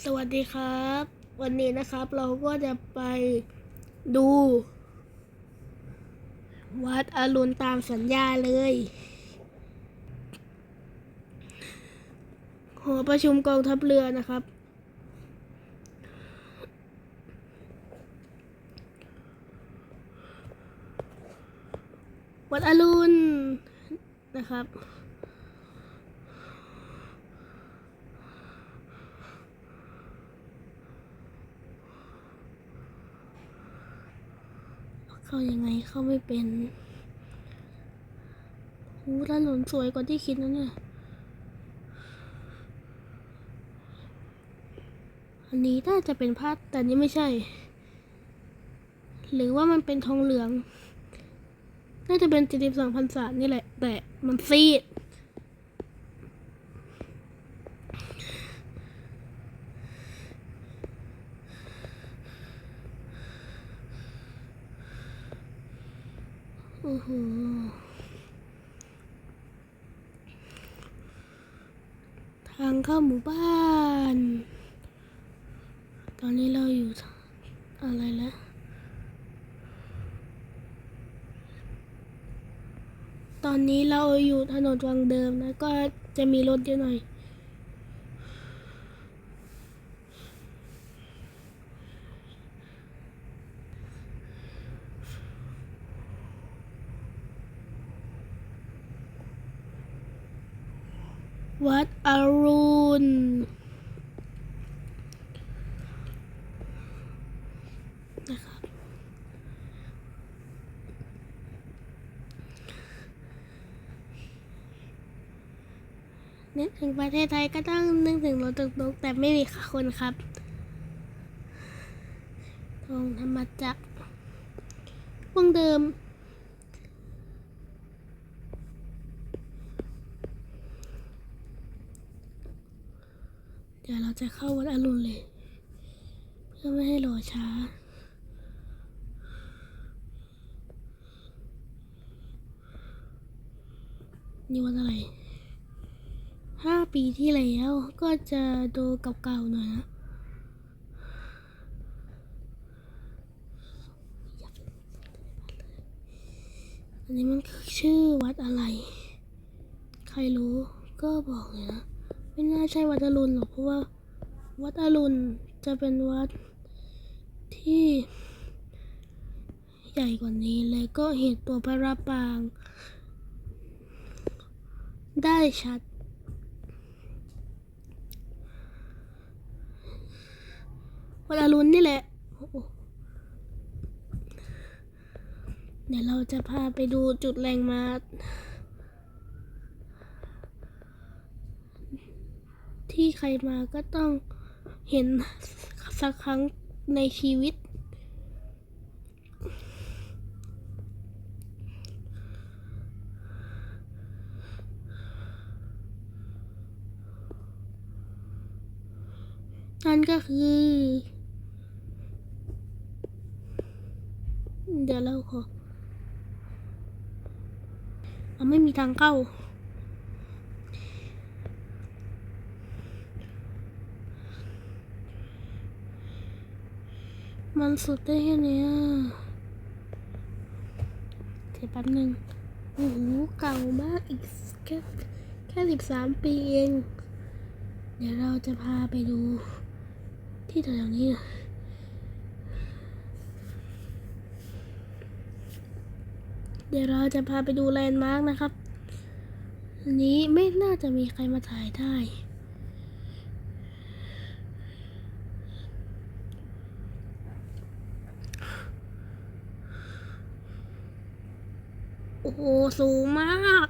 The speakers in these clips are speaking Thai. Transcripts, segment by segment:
สวัสดีครับ วันนี้นะครับเราก็จะไปดู วัดอรุณตามสัญญาเลยหอประชุมกองทัพเรือนะครับ วัดอรุณนะครับ เข้ายังไงเข้าไม่เป็นหูถนนสวยกว่าที่คิดนะเนี่ย อันนี้น่าจะเป็นพาดแต่นี้ไม่ใช่ หรือว่ามันเป็นทองเหลือง น่าจะเป็นเจ็ดสิบสองพันศานี่แหละ แต่มันซีด โอ้โห ทางเข้าหมู่บ้าน ตอนนี้เราอยู่อะไรแล้วตอนนี้เราอยู่ถนนวังเดิมนะ ก็จะมีรถเยอะหน่อย วัดอรุณนะครับนึกถึงประเทศไทยก็ต้องนึกถึงรถตุกๆแต่ไม่มีคนครับทองธรรมจักรวงเดิม เดี๋ยวเรา จะเข้าวัดอรุณเลย เพื่อไม่ให้รอช้า นี่วันอะไร ห้าปีที่แล้วก็จะดูเก่าๆหน่อยนะอันนี้มันคือชื่อวัดอะไร ใครรู้ก็บอกเลยนะ ไม่น่าใช่วัดอรุณหรอกเพราะว่า วัดอรุณจะเป็นวัดที่ใหญ่กว่านี้และก็เห็นตัวพระราปาง ได้ชัด วัดอรุณนี่แหละ เดี๋ยวเราจะพาไปดูจุดแรงมาที่ใครมาก็ต้อง เห็นสักครั้งในชีวิต นั่นก็คือ เดี๋ยวเราขอเอาไม่มีทางเข้า มันสุดได้แค่เนี้ยเดี๋ยวแป๊บหนึ่งโอ้โหเก่ามากอีกแค่แค่สิบสามปีเอง เดี๋ยวเราจะพาไปดู ที่แถวนี้นะเดี๋ยวเราจะพาไปดูแลนด์มาร์กนะครับ อันนี้ไม่น่าจะมีใครมาถ่ายได้ โอ้โห สูงมาก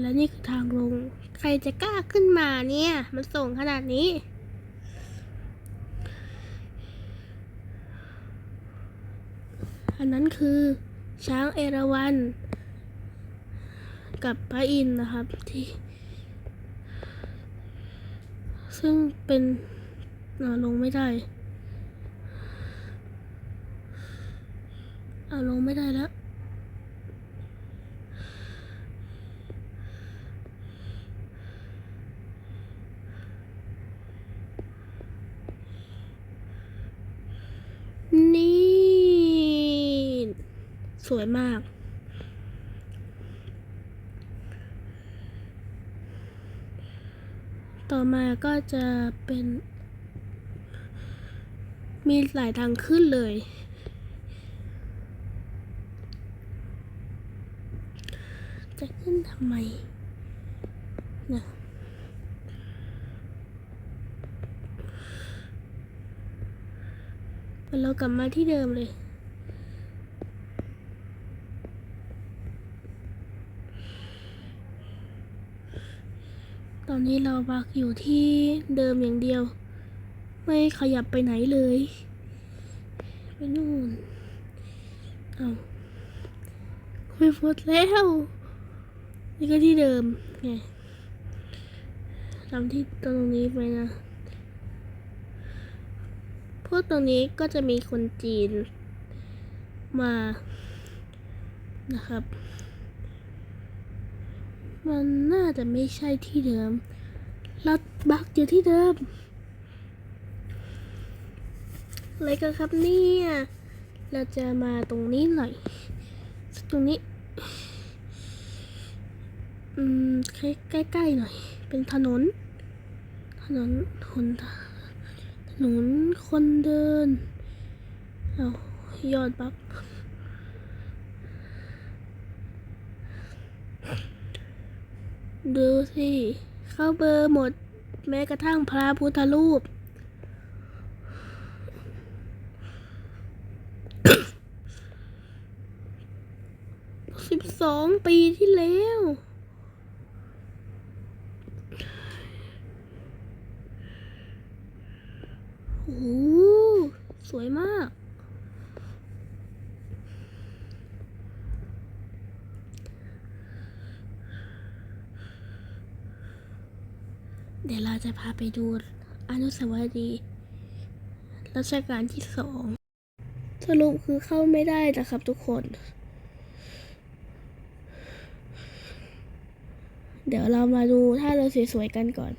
และนี่คือทางลง ใครจะกล้าขึ้นมาเนี่ย มันส่งขนาดนี้ อันนั้นคือช้างเอราวัณกับพระอินทร์นะครับที่ ซึ่งเป็นลงไม่ได้ เอาลงไม่ได้แล้วนี่ สวยมากต่อมาก็จะเป็น มีหลายทางขึ้นเลย ขึ้นทำไมนะเรากลับมาที่เดิมเลย ตอนนี้เราบักอยู่ที่เดิมอย่างเดียว ไม่ขยับไปไหนเลย ไปนู่น เอาไม่พดแล้ว นี่ก็ที่เดิมไงทำที่ตรงนี้ไปนะ พวกตรงนี้ก็จะมีคนจีนมานะครับ มันน่าจะไม่ใช่ที่เดิมเราบักอยู่ที่เดิม อะไรกันครับเนี่ย เราจะมาตรงนี้หน่อย ตรงนี้ อืมใกล้ๆหน่อย เป็นถนน ถนนคนถนนคนเดินเอายอดบักดูสิเข้าเบอร์หมด แม้กระทั่งพระพุทธรูป สิบสองปีที่แล้ว โอ้โหสวยมาก เดี๋ยวเราจะพาไปดูอนุสาวรีย์รัชกาลที่สอง สรุปคือเข้าไม่ได้นะครับทุกคน เดี๋ยวเรามาดูท่าเรือสวยๆกันก่อน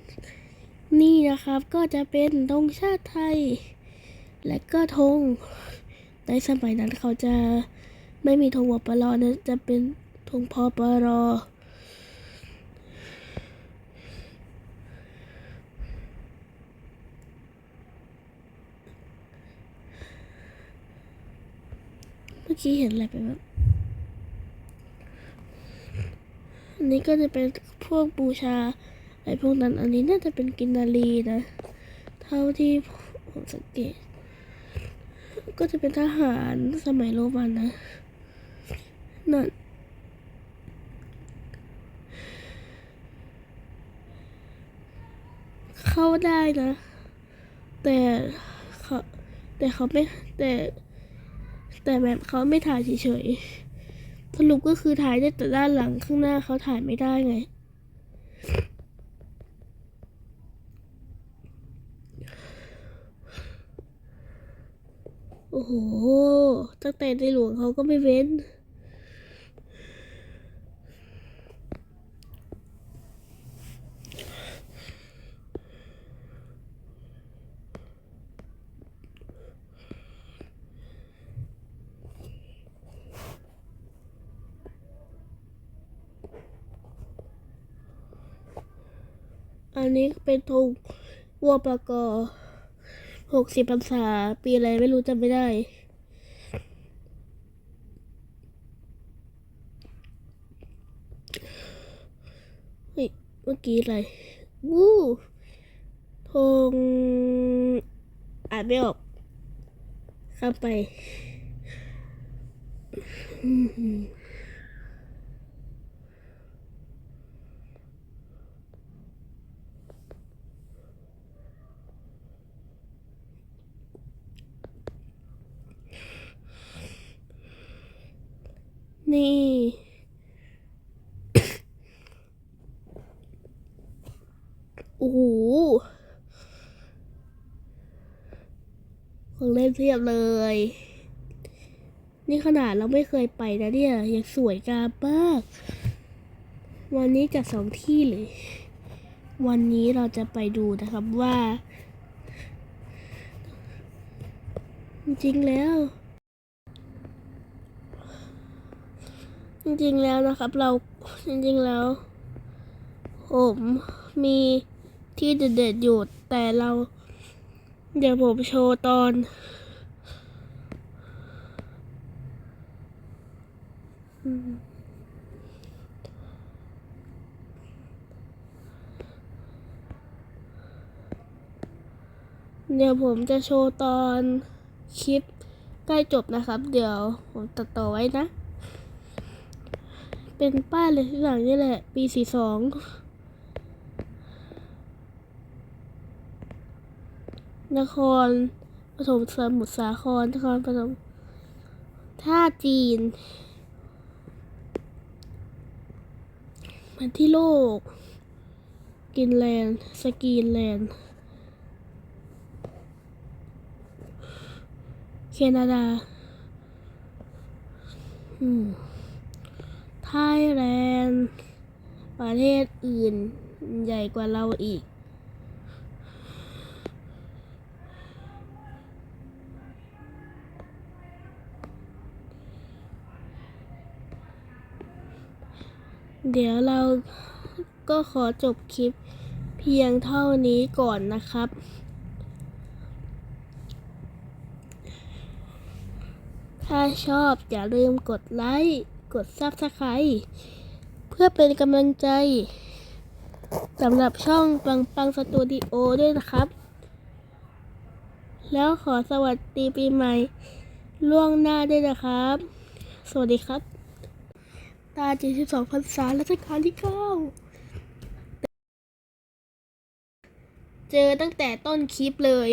นี่นะครับก็จะเป็นธงชาติไทย และก็ธงในสมัยนั้นเขาจะไม่มีธงวปรนะจะเป็นธงพอปรเมื่อกี้เห็นอะไรไปบบอันนี้ก็จะเป็นพวกบูชา ไรพวกนั้นอันนี้น่าจะเป็นกินนารีนะ เท่าที่ผมสังเกต ก็จะเป็นทหารสมัยโรมันนะ นั่นเข้าได้นะ แต่เขาแต่เขาไม่แต่แต่แบบเขาไม่ถ่ายเฉยๆสรุปก็คือถ่ายได้แต่ด้านหลังข้างหน้าเขาถ่ายไม่ได้ไง โอ้โห ตั้งแต่ในหลวงเขาก็ไม่เว้น อันนี้เป็นธงวัวปะกอ หกสิบพรรษา ปีอะไรไม่รู้จำไม่ได้ เฮ้ย เมื่อกี้อะไรวู้ธงอ่านไม่ออกข้าไปอืม นี่ โอ้โหของเล่นเพียบเลย นี่ขนาดเราไม่เคยไปนะเนี่ย ยังสวยงามมาก วันนี้จัดสองที่เลย วันนี้เราจะไปดูนะครับว่า จริงแล้ว จริงๆแล้วนะครับ เราจริงๆแล้ว ผมมีที่เด็ดๆอยู่แต่เรา เดี๋ยวผมโชว์ตอน เดี๋ยวผมจะโชว์ตอนคลิปใกล้จบนะครับ เดี๋ยวผมตัดต่อไว้นะ เป็นป้ายเลยที่หลังนี่แหละ ปีสี่สองนครปฐมสมุทรสาครนครปฐมท่าจีนมันที่โลก กินแลนด์ สกีนแลนด์ แคนาดา อืม ไทยแลนด์ ประเทศอื่นใหญ่กว่าเราอีก เดี๋ยวเราก็ขอจบคลิปเพียงเท่านี้ก่อนนะครับถ้าชอบอย่าลืมกดไลค์ กด Subscribe เพื่อเป็นกำลังใจสำหรับช่องปังปังสตูดิโอด้วยนะครับ แล้วขอสวัสดีปีใหม่ ล่วงหน้าด้วยนะครับ สวัสดีครับ ตาจีสิบสองพรรษารัชกาลที่เก้าเจอตั้งแต่ต้นคลิปเลย